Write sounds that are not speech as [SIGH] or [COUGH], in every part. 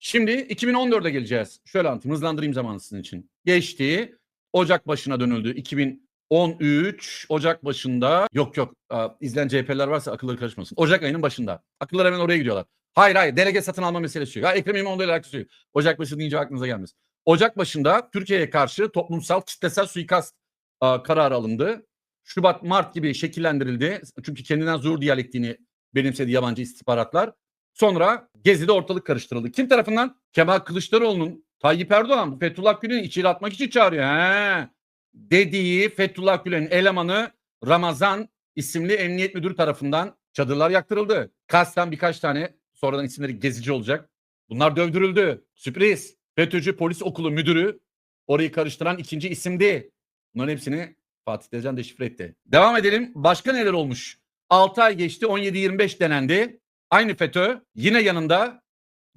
Şimdi 2014'e geleceğiz. Şöyle anlatayım hızlandırayım zamanı için. Geçti. Ocak başına dönüldü. 2013 Ocak başında yok yok aa, izleyen CHP'ler varsa akılları karışmasın. Ocak ayının başında. Akıllar hemen oraya gidiyorlar. Hayır hayır delege satın alma meselesi yok. Ya Ekrem İmamoğlu ile alakası yok. Ocak başı deyince aklınıza gelmez. Ocak başında Türkiye'ye karşı toplumsal kitlesel suikast aa, kararı alındı. Şubat Mart gibi şekillendirildi. Çünkü kendinden zor diyalektiğini benimsedi yabancı istihbaratlar. Sonra Gezi'de ortalık karıştırıldı. Kim tarafından? Kemal Kılıçdaroğlu'nun Tayyip Erdoğan Fethullah Gülen'i içeri atmak için çağırıyor. He. Dediği Fethullah Gülen'in elemanı Ramazan isimli emniyet müdürü tarafından çadırlar yaktırıldı. Kasten birkaç tane sonradan isimleri gezici olacak. Bunlar dövdürüldü. Sürpriz. FETÖ'cü polis okulu müdürü orayı karıştıran ikinci isimdi. Bunların hepsini Fatih Tezcan deşifre etti. Devam edelim. Başka neler olmuş? 6 ay geçti 17-25 denendi. Aynı FETÖ yine yanında.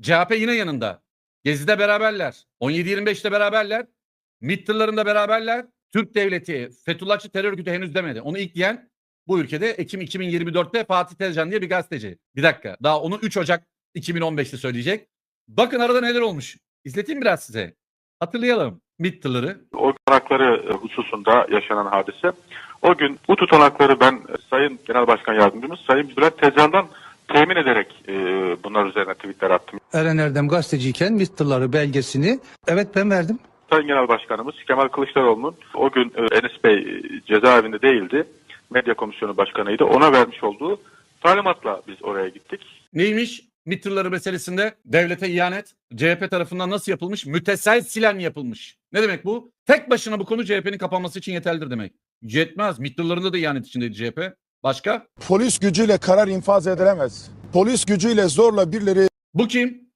CHP yine yanında. Gezi'de beraberler. 17-25'te beraberler. MİT tırlarında beraberler. Türk Devleti Fethullahçı terör örgütü henüz demedi. Onu ilk diyen bu ülkede Ekim 2024'te Fatih Tezcan diye bir gazeteci. Bir dakika. Daha onu 3 Ocak 2015'te söyleyecek. Bakın arada neler olmuş. İzleteyim biraz size. Hatırlayalım. MİT tırları. o tutanakları hususunda yaşanan hadise. O gün bu tutanakları ben e, Sayın Genel Başkan Yardımcımız Sayın Bülent Tezcan'dan temin ederek e, bunlar üzerine tweetler attım. Eren Erdem gazeteciyken MİT belgesini evet ben verdim. Sayın Genel Başkanımız Kemal Kılıçdaroğlu'nun o gün e, Enes Bey e, cezaevinde değildi. Medya Komisyonu Başkanıydı. Ona vermiş olduğu talimatla biz oraya gittik. Neymiş? MİT tırları meselesinde devlete ihanet CHP tarafından nasıl yapılmış? Müteselsilen yapılmış. Ne demek bu? Tek başına bu konu CHP'nin kapanması için yeterlidir demek. Yetmez. MİT tırlarında da ihanet içindeydi CHP. Başka? Polis gücüyle karar infaz edilemez. Polis gücüyle zorla birileri Bu kim?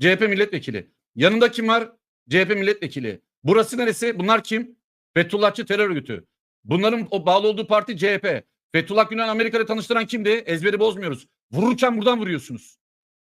CHP milletvekili. Yanında kim var? CHP milletvekili. Burası neresi? Bunlar kim? Fethullahçı terör örgütü. Bunların o bağlı olduğu parti CHP. Fethullah Gülen Amerika'da tanıştıran kimdi? Ezberi bozmuyoruz. Vururken buradan vuruyorsunuz.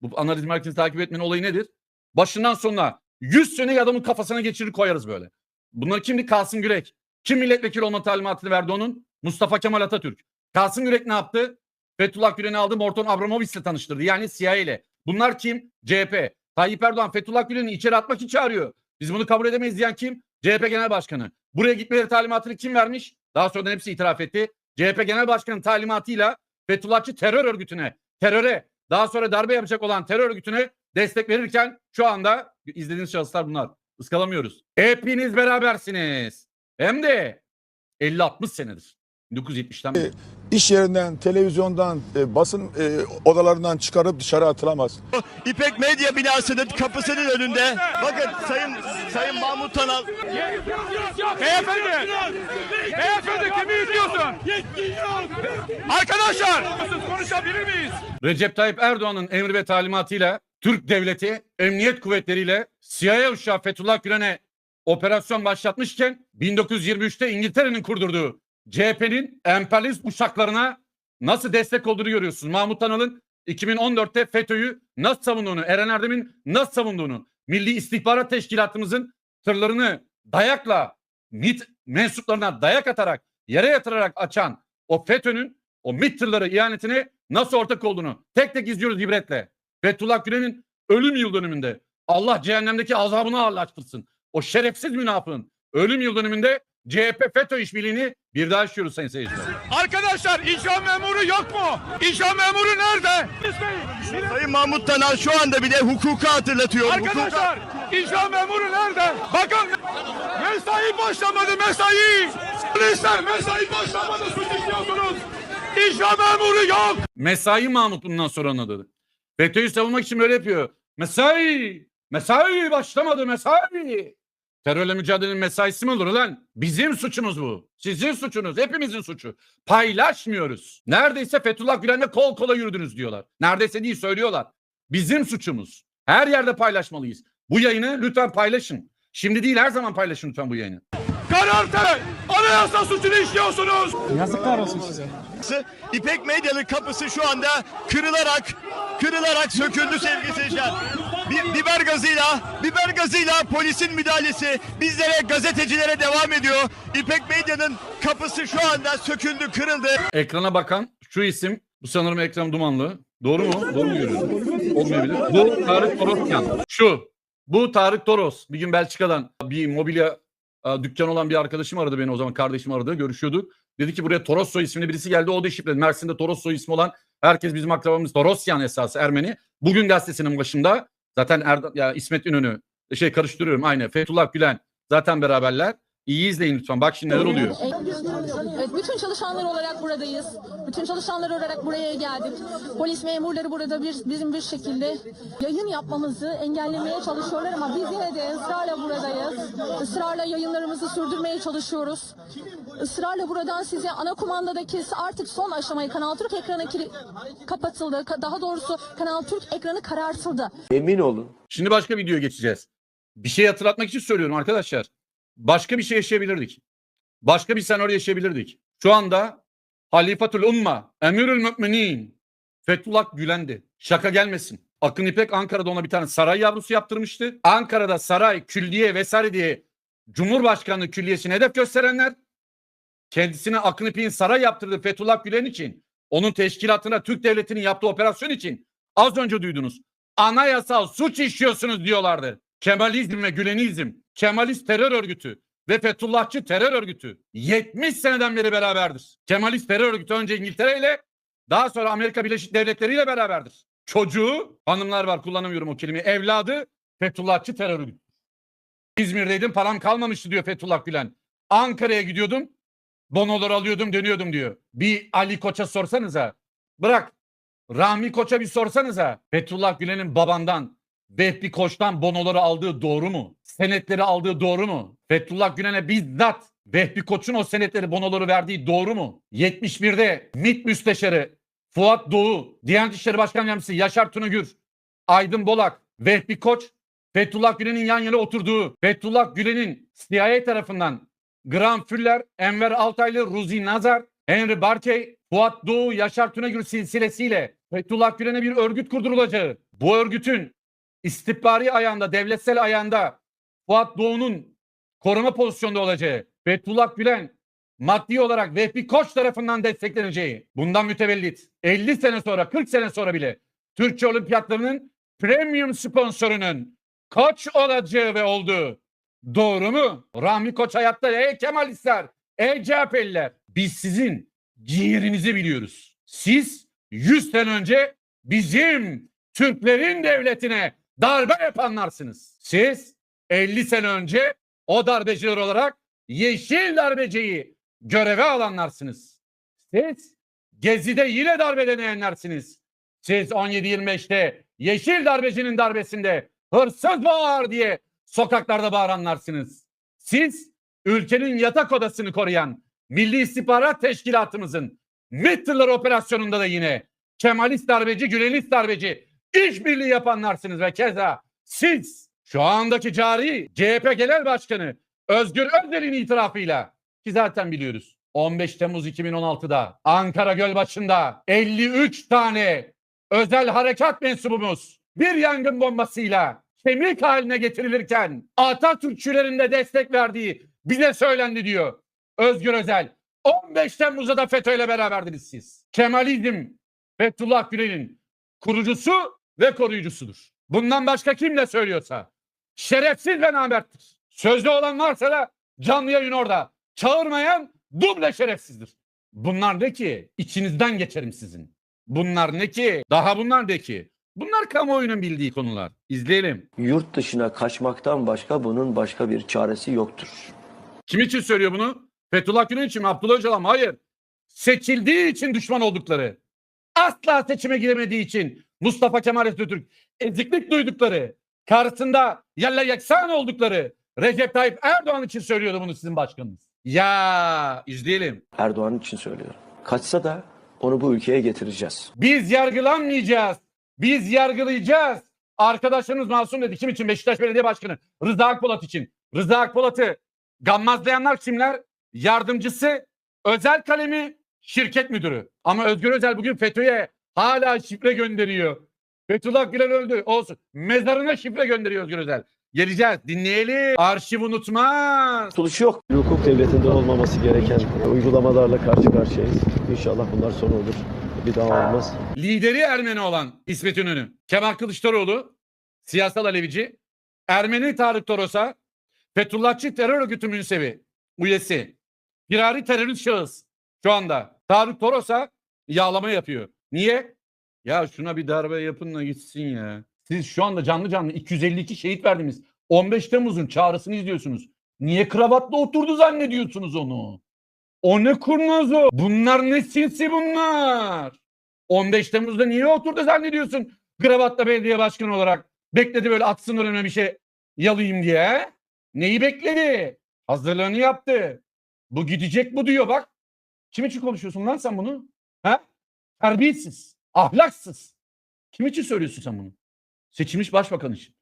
Bu analiz merkezini takip etmenin olayı nedir? Başından sonuna 100 seneyi adamın kafasına geçirir koyarız böyle. Bunlar kimdi? Kasım Gürek. Kim milletvekili olma talimatını verdi onun? Mustafa Kemal Atatürk. Kasım Gürek ne yaptı? Fethullah Gülen'i aldı Morton Abramovich'le tanıştırdı. Yani CIA ile. Bunlar kim? CHP. Tayyip Erdoğan Fethullah Gülen'i içeri atmak için çağırıyor. Biz bunu kabul edemeyiz diyen kim? CHP Genel Başkanı. Buraya gitmeleri talimatını kim vermiş? Daha sonradan hepsi itiraf etti. CHP Genel Başkanı talimatıyla Fethullahçı terör örgütüne, teröre, daha sonra darbe yapacak olan terör örgütüne destek verirken şu anda izlediğiniz şahıslar bunlar. Iskalamıyoruz. Hepiniz berabersiniz. Hem de 50-60 senedir. 1970'ten beri. iş yerinden, televizyondan, e, basın e, odalarından çıkarıp dışarı atılamaz. İpek Medya binasının kapısının önünde. Bakın Sayın Sayın Mahmut Tanal Beyefendi! Beyefendi kimi izliyorsun? Arkadaşlar! Konuşabilir miyiz? Recep Tayyip Erdoğan'ın emri ve talimatıyla Türk devleti emniyet kuvvetleriyle CIA uşağı Fethullah Gülen'e operasyon başlatmışken 1923'te İngiltere'nin kurdurduğu CHP'nin emperyalist uçaklarına nasıl destek olduğunu görüyorsunuz. Mahmut Tanal'ın 2014'te FETÖ'yü nasıl savunduğunu, Eren Erdem'in nasıl savunduğunu, Milli İstihbarat Teşkilatımızın tırlarını dayakla, MİT mensuplarına dayak atarak, yere yatırarak açan o FETÖ'nün o MİT tırları ihanetine nasıl ortak olduğunu tek tek izliyoruz ibretle. Fethullah Gülen'in ölüm yıl dönümünde Allah cehennemdeki azabını ağırlaştırsın. O şerefsiz münafığın ölüm yıl dönümünde CHP FETÖ işbirliğini bir daha işliyoruz sayın seyirciler. Arkadaşlar icra memuru yok mu? İcra memuru nerede? Sayın Mahmut Tanal şu anda bile hukuku hatırlatıyor. Hukuka- Arkadaşlar icra memuru nerede? Bakın mesai başlamadı mesai. Polisler mesai başlamadı suç işliyorsunuz. İcra memuru yok. Mesai Mahmut bundan sonra onun adı. FETÖ'yü savunmak için böyle yapıyor. Mesai! Mesai başlamadı mesai! Terörle mücadelenin mesaisi mi olur lan? Bizim suçumuz bu. Sizin suçunuz. Hepimizin suçu. Paylaşmıyoruz. Neredeyse Fethullah Gülen'le kol kola yürüdünüz diyorlar. Neredeyse değil söylüyorlar. Bizim suçumuz. Her yerde paylaşmalıyız. Bu yayını lütfen paylaşın. Şimdi değil her zaman paylaşın lütfen bu yayını. Karartı anayasa suçunu işliyorsunuz. İpek Medya'nın kapısı şu anda kırılarak kırılarak söküldü sevgili seyirciler. Bi- biber gazıyla biber gazıyla polisin müdahalesi bizlere gazetecilere devam ediyor. İpek Medya'nın kapısı şu anda söküldü, kırıldı. Ekrana bakan şu isim bu sanırım ekran dumanlı. Doğru mu? Doğru mu görüyorum? olmayabilir. Bu Tarık Torosyan. Şu. Bu Tarık Toros. Bir gün Belçika'dan bir mobilya e, dükkanı olan bir arkadaşım aradı beni o zaman. Kardeşim aradı. Görüşüyorduk. Dedi ki buraya Torosso isimli birisi geldi. O da şifreli. Mersin'de Torosso ismi olan herkes bizim akrabamız. Torosyan esası Ermeni. Bugün gazetesinin başında zaten Erda, ya İsmet İnönü şey karıştırıyorum aynı. Fethullah Gülen zaten beraberler. İyi izleyin lütfen. Bak şimdi neler oluyor. Evet, bütün çalışanlar olarak buradayız. Bütün çalışanlar olarak buraya geldik. Polis memurları burada bir, bizim bir şekilde yayın yapmamızı engellemeye çalışıyorlar ama biz yine de ısrarla buradayız. Israrla yayınlarımızı sürdürmeye çalışıyoruz. Israrla buradan size ana kumandadaki artık son aşamayı Kanal Türk ekranı kapatıldı. Ka- Daha doğrusu Kanal Türk ekranı karartıldı. Emin olun Şimdi başka videoya geçeceğiz. Bir şey hatırlatmak için söylüyorum arkadaşlar. Başka bir şey yaşayabilirdik. Başka bir senaryo yaşayabilirdik. Şu anda Halifatul Umma, Emirül Müminin, Fethullah Gülen'di. Şaka gelmesin. Akın İpek Ankara'da ona bir tane saray yavrusu yaptırmıştı. Ankara'da saray, külliye vesaire diye Cumhurbaşkanlığı külliyesine hedef gösterenler kendisine Akın İpek'in saray yaptırdığı Fethullah Gülen için onun teşkilatına Türk Devleti'nin yaptığı operasyon için az önce duydunuz anayasal suç işliyorsunuz diyorlardı. Kemalizm ve Gülenizm, Kemalist terör örgütü ve Fethullahçı terör örgütü 70 seneden beri beraberdir. Kemalist terör örgütü önce İngiltere ile daha sonra Amerika Birleşik Devletleri ile beraberdir. Çocuğu, hanımlar var kullanamıyorum o kelimeyi, evladı Fethullahçı terör örgütü. İzmir'deydim param kalmamıştı diyor Fethullah Gülen. Ankara'ya gidiyordum, bonoları alıyordum dönüyordum diyor. Bir Ali Koç'a sorsanıza. Bırak Rahmi Koç'a bir sorsanıza. Fethullah Gülen'in babandan Vehbi Koç'tan bonoları aldığı doğru mu? Senetleri aldığı doğru mu? Fethullah Gülen'e bizzat Vehbi Koç'un o senetleri bonoları verdiği doğru mu? 71'de MİT Müsteşarı Fuat Doğu, Diyanet İşleri Başkan Yardımcısı Yaşar Tunagür, Aydın Bolak, Vehbi Koç, Fethullah Gülen'in yan yana oturduğu, Fethullah Gülen'in CIA tarafından Graham Fuller, Enver Altaylı, Ruzi Nazar, Henry Barkey, Fuat Doğu, Yaşar Tunagür silsilesiyle Fethullah Gülen'e bir örgüt kurdurulacağı, bu örgütün istihbari ayağında, devletsel ayağında Fuat Doğu'nun koruma pozisyonda olacağı, Fethullah Gülen maddi olarak Vehbi Koç tarafından destekleneceği, bundan mütevellit 50 sene sonra, 40 sene sonra bile Türkçe Olimpiyatlarının premium sponsorunun Koç olacağı ve olduğu Doğru mu? Rahmi Koç hayatta ey Kemalistler, ey CHP'liler. Biz sizin ciğerinizi biliyoruz. Siz 100 sene önce bizim Türklerin devletine darbe yapanlarsınız. Siz 50 sene önce o darbeciler olarak yeşil darbeciyi göreve alanlarsınız. Siz Gezi'de yine darbe deneyenlersiniz. Siz 17-25'te yeşil darbecinin darbesinde hırsız var diye sokaklarda bağıranlarsınız. Siz ülkenin yatak odasını koruyan Milli İstihbarat Teşkilatımızın MİT'ler operasyonunda da yine Kemalist darbeci, Gülenist darbeci işbirliği yapanlarsınız ve keza siz şu andaki cari CHP Genel Başkanı Özgür Özel'in itirafıyla ki zaten biliyoruz 15 Temmuz 2016'da Ankara Gölbaşı'nda 53 tane özel harekat mensubumuz bir yangın bombasıyla kemik haline getirilirken Atatürkçülerin de destek verdiği bize söylendi diyor Özgür Özel. 15 Temmuz'da da FETÖ'yle beraberdiniz siz. Kemalizm Fethullah Gülen'in kurucusu ve koruyucusudur. Bundan başka kim ne söylüyorsa şerefsiz ve namerttir. Sözde olan varsa da canlı yayın orada. Çağırmayan duble şerefsizdir. Bunlar ne ki? İçinizden geçerim sizin. Bunlar ne ki? Daha bunlar ne ki? Bunlar kamuoyunun bildiği konular. İzleyelim. yurt dışına kaçmaktan başka bunun başka bir çaresi yoktur. Kim için söylüyor bunu? Fethullah Gülen için mi? Abdullah Öcalan mı? Hayır. Seçildiği için düşman oldukları. Asla seçime giremediği için Mustafa Kemal Atatürk eziklik duydukları. Karşısında yalla yaksan oldukları. Recep Tayyip Erdoğan için söylüyordu bunu sizin başkanınız. Ya izleyelim. Erdoğan için söylüyorum. Kaçsa da onu bu ülkeye getireceğiz. Biz yargılanmayacağız. Biz yargılayacağız. Arkadaşlarımız masum dedi. Kim için? Beşiktaş Belediye Başkanı Rıza Akpolat için. Rıza Akpolat'ı gammazlayanlar kimler? Yardımcısı, özel kalemi, şirket müdürü. Ama Özgür Özel bugün FETÖ'ye hala şifre gönderiyor. Fethullah Gülen öldü. Olsun. Mezarına şifre gönderiyor Özgür Özel. Geleceğiz. Dinleyelim. Arşiv unutmaz. Kurtuluş yok. hukuk devletinde olmaması gereken uygulamalarla karşı karşıyayız. İnşallah bunlar son olur. Bir daha olmaz. lideri Ermeni olan İsmet İnönü, Kemal Kılıçdaroğlu, siyasal Alevici, Ermeni Tarık Toros'a, Fethullahçı terör örgütü münsevi, üyesi, firari terörist şahıs şu anda Tarık Toros'a yağlama yapıyor. Niye? Ya şuna bir darbe yapın da gitsin ya. Siz şu anda canlı canlı 252 şehit verdiğimiz 15 Temmuz'un çağrısını izliyorsunuz. Niye kravatla oturdu zannediyorsunuz onu? O ne kurnaz? Bunlar ne sinsi bunlar? 15 Temmuz'da niye oturdu zannediyorsun? Kravatla belediye başkanı olarak. Bekledi böyle atsın önüme bir şey yalayayım diye. Neyi bekledi? Hazırlığını yaptı. Bu gidecek bu diyor bak. Kim için konuşuyorsun lan sen bunu? Ha? Terbiyesiz, ahlaksız. Kim için söylüyorsun sen bunu? Seçilmiş başbakan için.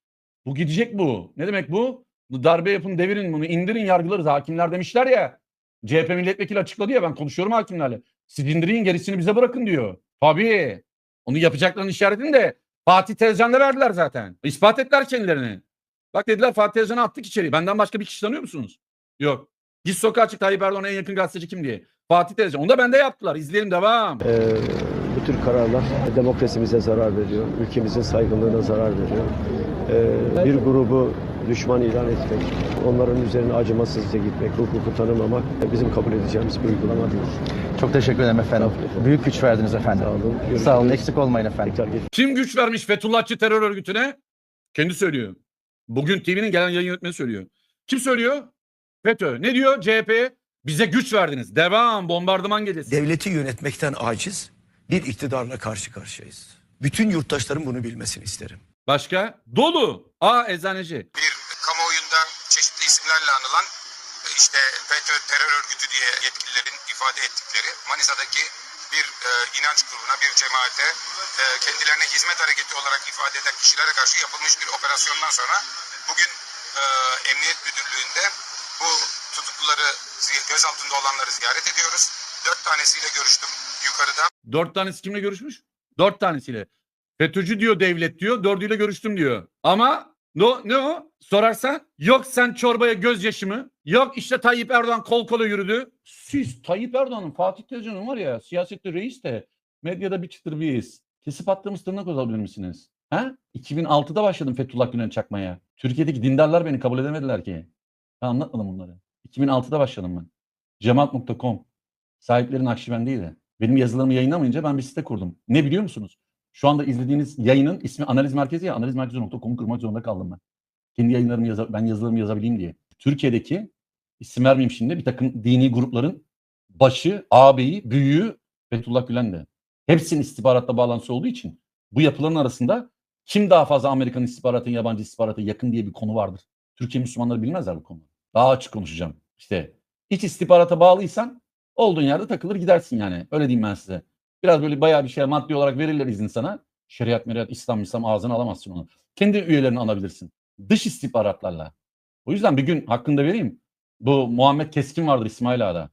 Bu gidecek bu. Ne demek bu? Darbe yapın devirin bunu indirin yargılarız. Hakimler demişler ya. CHP milletvekili açıkladı ya ben konuşuyorum hakimlerle. Siz indirin gerisini bize bırakın diyor. Tabii. Onu yapacaklarının işaretini de Fatih Tezcan'da verdiler zaten. İspat ettiler kendilerini. Bak dediler Fatih Tezcan'ı attık içeri. Benden başka bir kişi tanıyor musunuz? Yok. Git sokağa çık Tayyip Erdoğan'a en yakın gazeteci kim diye. Fatih Tezcan. Onu da bende yaptılar. İzleyelim devam. Ee, bu tür kararlar demokrasimize zarar veriyor. Ülkemizin saygınlığına zarar veriyor. Ee, bir grubu düşman ilan etmek, onların üzerine acımasızca gitmek, hukuku tanımamak bizim kabul edeceğimiz bir uygulama değil. Çok teşekkür ederim efendim. Büyük güç verdiniz efendim. Sağ olun. Görüşürüz. Sağ olun. Eksik olmayın efendim. Kim güç vermiş Fethullahçı terör örgütüne? Kendi söylüyor. Bugün TV'nin gelen yayın yönetmeni söylüyor. Kim söylüyor? FETÖ. Ne diyor CHP? Bize güç verdiniz. Devam. Bombardıman gecesi. devleti yönetmekten aciz bir iktidarla karşı karşıyayız. Bütün yurttaşların bunu bilmesini isterim. Başka? Dolu. Aa eczaneci. bir kamuoyunda çeşitli isimlerle anılan e, işte FETÖ terör örgütü diye yetkililerin ifade ettikleri Manisa'daki bir e, inanç grubuna, bir cemaate e, kendilerine hizmet hareketi olarak ifade eden kişilere karşı yapılmış bir operasyondan sonra bugün e, Emniyet Müdürlüğü'nde bu tutukluları, gözaltında olanları ziyaret ediyoruz. Dört tanesiyle görüştüm yukarıda. Dört tanesi kimle görüşmüş? Dört tanesiyle. FETÖ'cü diyor devlet diyor. Dördüyle görüştüm diyor. Ama no, ne o? Sorarsan yok sen çorbaya gözyaşı mı? Yok işte Tayyip Erdoğan kol kola yürüdü. Siz Tayyip Erdoğan'ın Fatih Tezcan'ın var ya siyasette reis de medyada bir çıtır bir iz. Kesip attığımız tırnak olabilir misiniz? Ha? 2006'da başladım Fethullah Gülen çakmaya. Türkiye'deki dindarlar beni kabul edemediler ki. Ben anlatmadım bunları. 2006'da başladım ben. Cemaat.com. Sahiplerin Akşibendi'ydi. Benim yazılarımı yayınlamayınca ben bir site kurdum. Ne biliyor musunuz? Şu anda izlediğiniz yayının ismi Analiz Merkezi ya. Analizmerkezi.com'u kurmak zorunda kaldım ben. Kendi yayınlarımı yaza, ben yazılarımı yazabileyim diye. Türkiye'deki isim vermeyeyim şimdi bir takım dini grupların başı, ağabeyi, büyüğü Fethullah Gülen'di. Hepsinin istihbaratla bağlantısı olduğu için bu yapıların arasında kim daha fazla Amerikan istihbaratı, yabancı istihbarata yakın diye bir konu vardır. Türkiye Müslümanları bilmezler bu konuyu. Daha açık konuşacağım. İşte iç istihbarata bağlıysan olduğun yerde takılır gidersin yani. Öyle diyeyim ben size. Biraz böyle bayağı bir şey maddi olarak verirler izin sana. Şeriat, meriat, İslam, İslam ağzına alamazsın onu. Kendi üyelerini alabilirsin. Dış istihbaratlarla. O yüzden bir gün hakkında vereyim. Bu Muhammed Keskin vardır İsmail Ağa'da.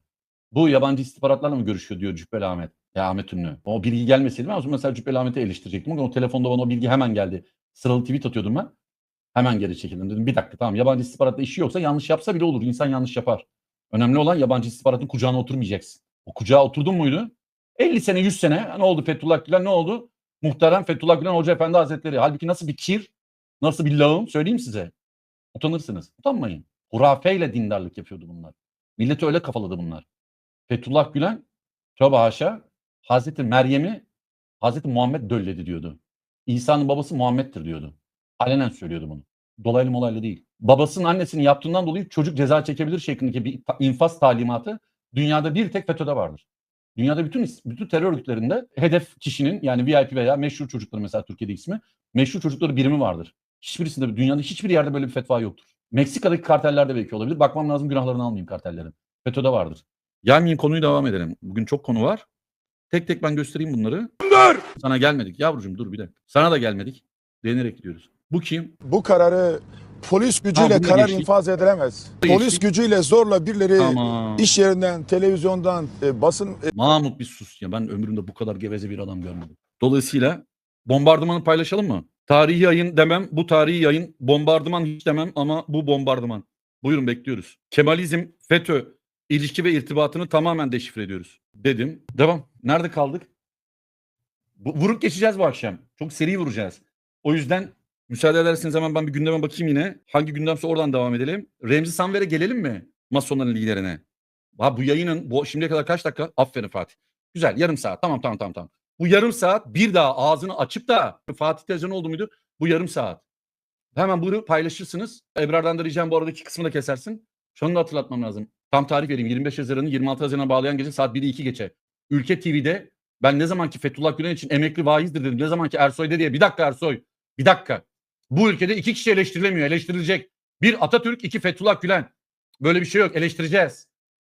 Bu yabancı istihbaratlarla mı görüşüyor diyor Cübbeli Ahmet. Ya Ahmet Ünlü. O bilgi gelmeseydi ben o zaman mesela Cübbeli Ahmet'i eleştirecektim. O telefonda bana o bilgi hemen geldi. Sıralı tweet atıyordum ben. Hemen geri çekildim. Dedim bir dakika tamam yabancı istihbaratla işi yoksa yanlış yapsa bile olur. İnsan yanlış yapar. Önemli olan yabancı istihbaratın kucağına oturmayacaksın. O kucağa oturdun muydu? 50 sene 100 sene ne oldu Fethullah Gülen ne oldu? Muhterem Fethullah Gülen Hoca Efendi Hazretleri. Halbuki nasıl bir kir, nasıl bir lağım söyleyeyim size. Utanırsınız. Utanmayın. Hurafeyle dindarlık yapıyordu bunlar. Milleti öyle kafaladı bunlar. Fethullah Gülen tövbe haşa Hazreti Meryem'i Hazreti Muhammed dölledi diyordu. İsa'nın babası Muhammed'dir diyordu. Alenen söylüyordu bunu. Dolaylı molaylı değil. Babasının annesinin yaptığından dolayı çocuk ceza çekebilir şeklindeki bir infaz talimatı dünyada bir tek FETÖ'de vardır. Dünyada bütün bütün terör örgütlerinde hedef kişinin yani VIP veya meşhur çocukları mesela Türkiye'de ismi meşhur çocukları birimi vardır. Hiçbirisinde dünyada hiçbir yerde böyle bir fetva yoktur. Meksika'daki kartellerde belki olabilir. Bakmam lazım günahlarını almayayım kartellerin. FETÖ'de vardır. Gelmeyin konuyu devam edelim. Bugün çok konu var. Tek tek ben göstereyim bunları. Dur! Sana gelmedik yavrucuğum dur bir dakika. Sana da gelmedik. Denerek gidiyoruz. Bu kim? Bu kararı polis gücüyle Tamam, karar geçtik. infaz edilemez. Geçtik. Polis gücüyle zorla birileri Tamam. iş yerinden, televizyondan, e, basın e, Mahmut bir sus ya. Ben ömrümde bu kadar geveze bir adam görmedim. Dolayısıyla bombardımanı paylaşalım mı? Tarihi yayın demem. Bu tarihi yayın bombardıman hiç demem ama bu bombardıman. Buyurun bekliyoruz. Kemalizm, FETÖ ilişki ve irtibatını tamamen deşifre ediyoruz. Dedim. Devam. Nerede kaldık? Bu- vurup geçeceğiz bu akşam. Çok seri vuracağız. O yüzden müsaade ederseniz hemen ben bir gündeme bakayım yine. Hangi gündemse oradan devam edelim. Remzi Sanver'e gelelim mi? Masonların liderine. Ha bu yayının bu şimdiye kadar kaç dakika? Aferin Fatih. Güzel yarım saat. Tamam tamam tamam tamam. Bu yarım saat bir daha ağzını açıp da Fatih Tezcan oldu muydu? Bu yarım saat. Hemen bunu paylaşırsınız. Ebrar'dan da ricam bu aradaki kısmını da kesersin. Şunu da hatırlatmam lazım. Tam tarih vereyim. 25 Haziran'ı 26 Haziran'a bağlayan gece saat 1'i 2 geçe. Ülke TV'de ben ne zamanki Fethullah Gülen için emekli vaizdir dedim. Ne zamanki Ersoy dedi ya. Bir dakika Ersoy. Bir dakika. Bu ülkede iki kişi eleştirilemiyor. Eleştirilecek. Bir Atatürk, iki Fethullah Gülen. Böyle bir şey yok. Eleştireceğiz.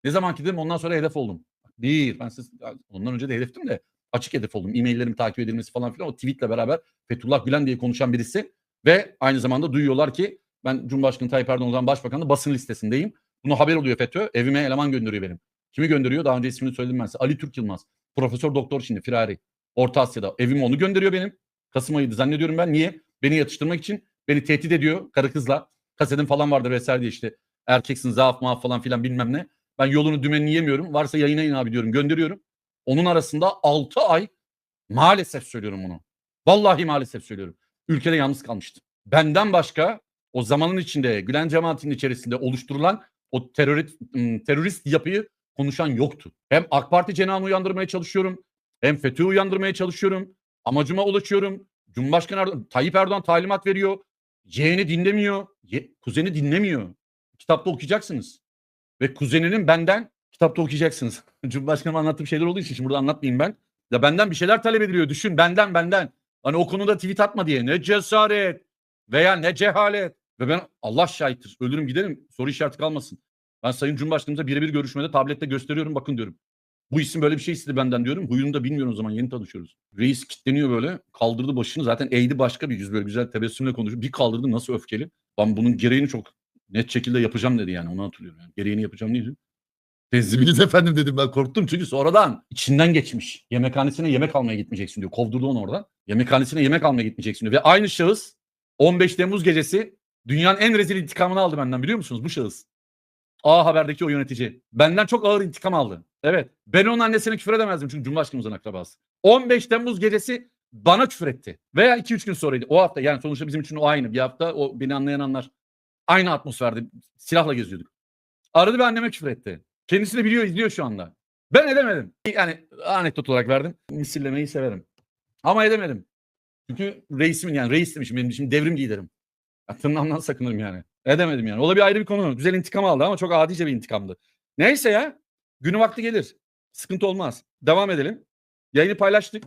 Ne zamanki dedim ondan sonra hedef oldum. Bir. Ben siz, ondan önce de hedeftim de açık hedef oldum. E-maillerim takip edilmesi falan filan. O tweetle beraber Fethullah Gülen diye konuşan birisi ve aynı zamanda duyuyorlar ki ben Cumhurbaşkanı Tayyip Erdoğan'dan başbakanı basın listesindeyim. Bunu haber oluyor FETÖ. Evime eleman gönderiyor benim. Kimi gönderiyor? Daha önce ismini söyledim ben size. Ali Türk Yılmaz. Profesör doktor şimdi Firari. Orta Asya'da. Evime onu gönderiyor benim. Kasım ayıydı zannediyorum ben. Niye? Beni yatıştırmak için. Beni tehdit ediyor karı kızla. Kasetin falan vardır vesaire diye işte. Erkeksin zaaf maaf falan filan bilmem ne. Ben yolunu dümenini yemiyorum. Varsa yayınlayın abi diyorum. Gönderiyorum. Onun arasında 6 ay maalesef söylüyorum bunu. Vallahi maalesef söylüyorum. Ülkede yalnız kalmıştım. Benden başka o zamanın içinde Gülen cemaatinin içerisinde oluşturulan o terörist, terörist yapıyı konuşan yoktu. Hem AK Parti cenahını uyandırmaya çalışıyorum. Hem FETÖ'yü uyandırmaya çalışıyorum. Amacıma ulaşıyorum. Cumhurbaşkanı Erdoğan, Tayyip Erdoğan talimat veriyor. Yeğeni dinlemiyor. Ye- kuzeni dinlemiyor. Kitapta okuyacaksınız. Ve kuzeninin benden kitapta okuyacaksınız. [LAUGHS] Cumhurbaşkanım anlattığım şeyler olduğu için burada anlatmayayım ben. Ya benden bir şeyler talep ediliyor. Düşün benden benden. Hani o konuda tweet atma diye. Ne cesaret veya ne cehalet. Ve ben Allah şahittir. Ölürüm giderim. Soru işareti kalmasın. Ben Sayın Cumhurbaşkanımıza birebir görüşmede tablette gösteriyorum bakın diyorum. Bu isim böyle bir şey istedi benden diyorum. Huyunu da bilmiyorum o zaman yeni tanışıyoruz. Reis kitleniyor böyle kaldırdı başını zaten eğdi başka bir yüz böyle güzel tebessümle konuşuyor. Bir kaldırdı nasıl öfkeli. Ben bunun gereğini çok net şekilde yapacağım dedi yani onu hatırlıyorum. Yani gereğini yapacağım neydi? Tezbiniz efendim dedim ben korktum çünkü sonradan içinden geçmiş. Yemekhanesine yemek almaya gitmeyeceksin diyor. Kovdurdu onu oradan. Yemekhanesine yemek almaya gitmeyeceksin diyor. Ve aynı şahıs 15 Temmuz gecesi dünyanın en rezil intikamını aldı benden biliyor musunuz bu şahıs? A Haber'deki o yönetici. Benden çok ağır intikam aldı. Evet. Ben onun annesine küfür edemezdim çünkü Cumhurbaşkanımızın akrabası. 15 Temmuz gecesi bana küfür etti. Veya 2-3 gün sonraydı. O hafta yani sonuçta bizim için o aynı. Bir hafta o beni anlayan anlar. Aynı atmosferde silahla geziyorduk. Aradı ve anneme küfür etti. Kendisi de biliyor izliyor şu anda. Ben edemedim. Yani anekdot olarak verdim. Misillemeyi severim. Ama edemedim. Çünkü reisimin yani reis demişim benim için devrim liderim. Ya, tırnağımdan sakınırım yani. Edemedim yani. O da bir ayrı bir konu. Güzel intikam aldı ama çok adice bir intikamdı. Neyse ya. Günü vakti gelir. Sıkıntı olmaz. Devam edelim. Yayını paylaştık.